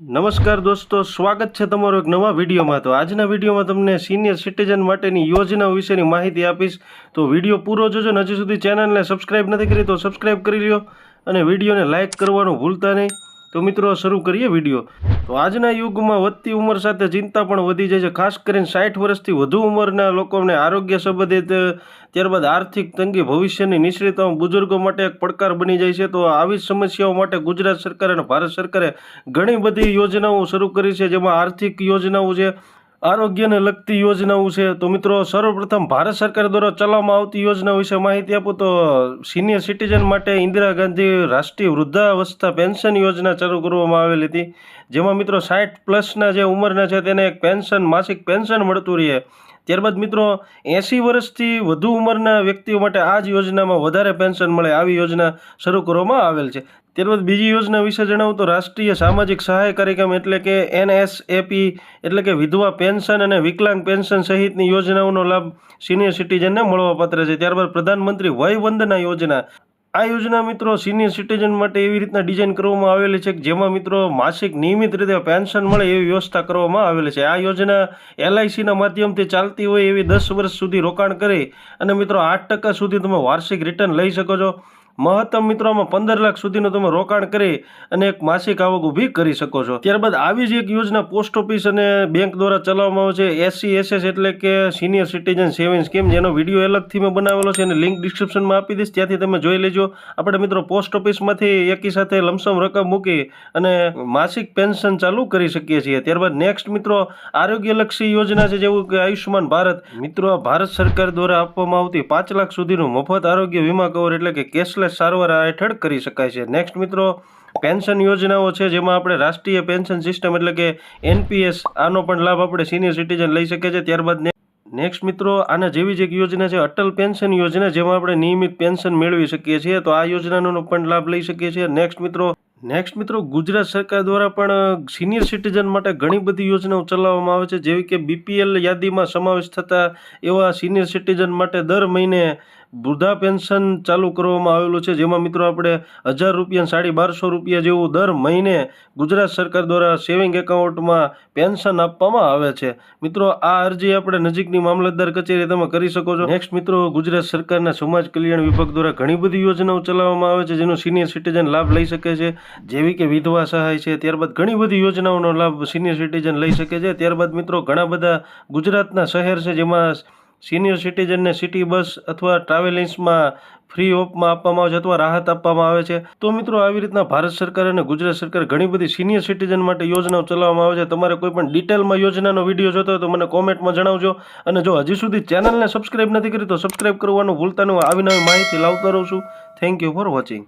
નમસ્કાર દોસ્તો, સ્વાગત છે તમારો એક નવા વિડીયોમાં. તો આજના વિડીયોમાં તમને સિનિયર સિટીઝન માટેની યોજના વિશેની માહિતી આપીશ. તો વીડિયો પૂરો જોજો ને હજી સુધી ચેનલને સબસ્ક્રાઈબ નથી કરી તો સબસ્ક્રાઈબ કરી લ્યો અને વિડીયોને લાઇક કરવાનું ભૂલતા નહીં. તો મિત્રો, શરૂ કરીએ વીડિયો. તો આજના યુગમાં વધતી ઉંમર સાથે ચિંતા પણ વધી જાય છે. ખાસ કરીને સાઠ વર્ષથી વધુ ઉંમરના લોકોને આરોગ્ય સંબંધિત, ત્યારબાદ આર્થિક તંગી ભવિષ્યની નિશ્ચિતતા બુઝુર્ગો માટે એક પડકાર બની જાય છે. તો આવી સમસ્યાઓ માટે ગુજરાત સરકાર અને ભારત સરકારે ઘણી બધી યોજનાઓ શરૂ કરી છે, જેમાં આર્થિક યોજનાઓ છે આરોગ્યને લગતી યોજનાઓ છે. તો મિત્રો, સર્વપ્રથમ ભારત સરકાર દ્વારા ચલાવવામાં આવતી યોજના વિશે માહિતી આપું તો સિનિયર સિટીઝન માટે ઇન્દિરા ગાંધી રાષ્ટ્રીય વૃદ્ધાવસ્થા પેન્શન યોજના શરૂ કરવામાં આવેલી હતી. જેમાં મિત્રો, સાઠ પ્લસના જે ઉંમરના છે, તેને એક પેન્શન, માસિક પેન્શન મળતું રહે. ત્યારબાદ મિત્રો, એંસી વર્ષથી વધુ ઉંમરના વ્યક્તિઓ માટે આ જ યોજનામાં વધારે પેન્શન મળે. આવી યોજના શરૂ કરવામાં આવેલ છે. ત્યારબાદ બીજી યોજના વિશે જણાવું તો રાષ્ટ્રીય સામાજિક સહાય કાર્યક્રમ એટલે કે એનએસએપી, એટલે કે વિધવા પેન્શન અને વિકલાંગ પેન્શન સહિતની યોજનાઓનો લાભ સિનિયર સિટીઝનને મળવાપાત્ર છે. ત્યારબાદ પ્રધાનમંત્રી વય વંદના યોજના. આ યોજના મિત્રો સિનિયર સિટીઝન માટે એવી રીતના ડિઝાઇન કરવામાં આવેલી છે કે જેમાં મિત્રો માસિક નિયમિત રીતે પેન્શન મળે એવી વ્યવસ્થા કરવામાં આવેલી છે. આ યોજના એલઆઈસીના માધ્યમથી ચાલતી હોય એવી દસ વર્ષ સુધી રોકાણ કરી અને મિત્રો આઠ ટકા સુધી તમે વાર્ષિક રિટર્ન લઈ શકો છો. મહત્તમ મિત્રોમાં પંદર લાખ સુધીનું તમે રોકાણ કરી અને એક માસિક આવક ઊભી કરી શકો છો. ત્યારબાદ આવી જ એક યોજના પોસ્ટ ઓફિસ અને બેંક દ્વારા ચલાવવામાં આવે છે. એસસી, એસએસ એટલે કે સિનિયર સિટીઝન સેવિંગ સ્કીમ. જેનો વીડિયો અલગથી મેં બનાવેલો છે અને લિંક ડિસ્ક્રિપ્શનમાં આપી દઈશ. ત્યાંથી તમે જોઈ લેજો. આપણે મિત્રો પોસ્ટ ઓફિસમાંથી એકી સાથે લમસમ રકમ મૂકી અને માસિક પેન્શન ચાલુ કરી શકીએ છીએ. ત્યારબાદ નેક્સ્ટ મિત્રો આરોગ્યલક્ષી યોજના છે, જેવું કે આયુષ્યમાન ભારત. મિત્રો ભારત સરકાર દ્વારા આપવામાં આવતી પાંચ લાખ સુધીનું મફત આરોગ્ય વીમા કવર એટલે કે કેશલેસ સારવાર આ હેઠળ કરી શકાય છે. નેક્સ્ટ મિત્રો, પેન્શન યોજનાઓ છે, જેમાં આપણે રાષ્ટ્રીય પેન્શન સિસ્ટમ એટલે કે એનપીએસ આનો પણ લાભ આપણે સિનિયર સિટીઝન લઈ શકે છે ત્યારબાદ નેક્સ્ટ મિત્રો, આના જેવી જ એક યોજના છે, અટલ પેન્શન યોજના, જેમાં આપણે નિયમિત પેન્શન મેળવી શકીએ છીએ. તો આ યોજનાનો પણ લાભ લઈ શકીએ છીએ. નેક્સ્ટ મિત્રો નેક્સ્ટ મિત્રો, ગુજરાત સરકાર દ્વારા પણ સિનિયર સિટીઝન માટે ઘણી બધી યોજનાઓ ચલાવવામાં આવે છે. જેવી કે બીપીએલ યાદીમાં સમાવેશ થતા એવા સિનિયર સિટીઝન માટે દર મહિને વૃદ્ધા પેન્શન ચાલુ કરવામાં આવેલું છે, જેમાં મિત્રો આપણે હજાર રૂપિયા સાડી બારસો રૂપિયા જેવું દર મહિને ગુજરાત સરકાર દ્વારા સેવિંગ એકાઉન્ટમાં પેન્શન આપવામાં આવે છે. મિત્રો, આ અરજી આપણે નજીકની મામલતદાર કચેરી તમે કરી શકો છો. નેક્સ્ટ મિત્રો, ગુજરાત સરકારના સમાજ કલ્યાણ વિભાગ દ્વારા ઘણી બધી યોજનાઓ ચલાવવામાં આવે છે, જેનો સિનિયર સિટીઝન લાભ લઈ શકે છે, જેવી કે વિધવા સહાય છે, ત્યારબાદ ઘણી બધી યોજનાઓનો લાભ સિનિયર સિટીઝન લઈ શકે છે. ત્યારબાદ, મિત્રો, ઘણા બધા ગુજરાતના શહેર છે, જેમાં સિનિયર સિટીઝનને સિટી બસ અથવા ટ્રાવેલિંગ્સમાં ફ્રી ઓફમાં આપવામાં આવે છે અથવા રાહત આપવામાં આવે છે. તો મિત્રો, આવી રીતના ભારત સરકાર અને ગુજરાત સરકાર ઘણી બધી સિનિયર સિટીઝન માટે યોજનાઓ ચલાવવામાં આવે છે. તમારે કોઈ પણ ડિટેલમાં યોજનાનો વીડિયો જોતો હોય તો મને કોમેન્ટમાં જણાવજો. અને જો હજી સુધી ચેનલને સબસ્ક્રાઇબ નથી કરી તો સબસ્ક્રાઇબ કરવાનું ભૂલતા નહીં આવી નવી માહિતી લાવતો રહું છું. Thank you for watching